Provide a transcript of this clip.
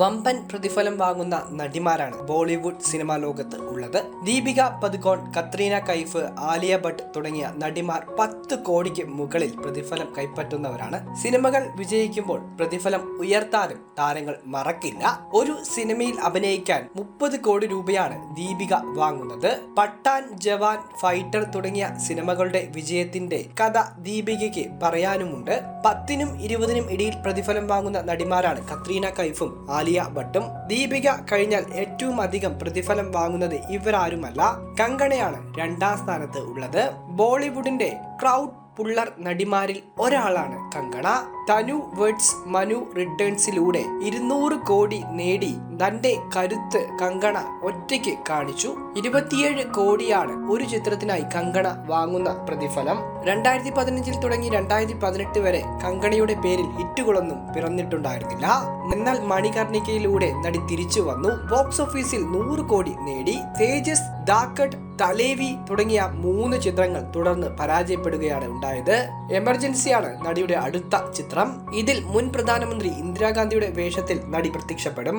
വമ്പൻ പ്രതിഫലം വാങ്ങുന്ന നടിമാരാണ് ബോളിവുഡ് സിനിമാ ലോകത്ത് ഉള്ളത്. ദീപിക പദുക്കോൺ കത്രീന കൈഫ് ആലിയ ഭട്ട് തുടങ്ങിയ നടിമാർ പത്ത് കോടിക്ക് മുകളിൽ പ്രതിഫലം കൈപ്പറ്റുന്നവരാണ്. സിനിമകൾ വിജയിക്കുമ്പോൾ പ്രതിഫലം ഉയർത്താനും താരങ്ങൾ മറക്കില്ല. ഒരു സിനിമയിൽ അഭിനയിക്കാൻ മുപ്പത് കോടി രൂപയാണ് ദീപിക വാങ്ങുന്നത്. പട്ടാൻ ജവാൻ ഫൈറ്റർ തുടങ്ങിയ സിനിമകളുടെ വിജയത്തിന്റെ കഥ ദീപികയ്ക്ക് പറയാനുമുണ്ട്. പത്തിനും ഇരുപതിനും ഇടയിൽ പ്രതിഫലം വാങ്ങുന്ന നടിമാരാണ് കത്രീന കൈഫും ആലിയ ഭട്ടും ദീപിക കഴിഞ്ഞാൽ ഏറ്റവും അധികം പ്രതിഫലം വാങ്ങുന്നത് ഇവരാരുമല്ല. കങ്കണയാണ് രണ്ടാം സ്ഥാനത്ത് ഉള്ളത്. ബോളിവുഡിന്റെ ക്രൗഡ് പുള്ളർ നടിമാരിൽ ഒരാളാണ് കങ്കണ. തനു വേർഡ്സ് മനു റിട്ടേൺസിലൂടെ ഇരുന്നൂറ് കോടി നേടി തന്റെ കരുത്ത് കങ്കണ ഒറ്റയ്ക്ക് കാണിച്ചു. ഇരുപത്തിയേഴ് കോടിയാണ് ഒരു ചിത്രത്തിനായി കങ്കണ വാങ്ങുന്ന പ്രതിഫലം. രണ്ടായിരത്തി പതിനഞ്ചിൽ തുടങ്ങി രണ്ടായിരത്തി പതിനെട്ട് വരെ കങ്കണയുടെ പേരിൽ ഹിറ്റുകളൊന്നും പിറന്നിട്ടുണ്ടായിരുന്നില്ല. എന്നാൽ മണികർണികയിലൂടെ നടി തിരിച്ചു വന്നു. ബോക്സ് ഓഫീസിൽ നൂറ് കോടി നേടി. തേജസ് ദാക്കട്ട് തലേവി തുടങ്ങിയ മൂന്ന് ചിത്രങ്ങൾ തുടർന്ന് പരാജയപ്പെടുകയാണ് ഉണ്ടായത്. എമർജൻസിയാണ് നടിയുടെ അടുത്ത ചിത്രം ഇതിൽ മുൻ പ്രധാനമന്ത്രി ഇന്ദിരാഗാന്ധിയുടെ വേഷത്തിൽ നടി പ്രത്യക്ഷപ്പെടും.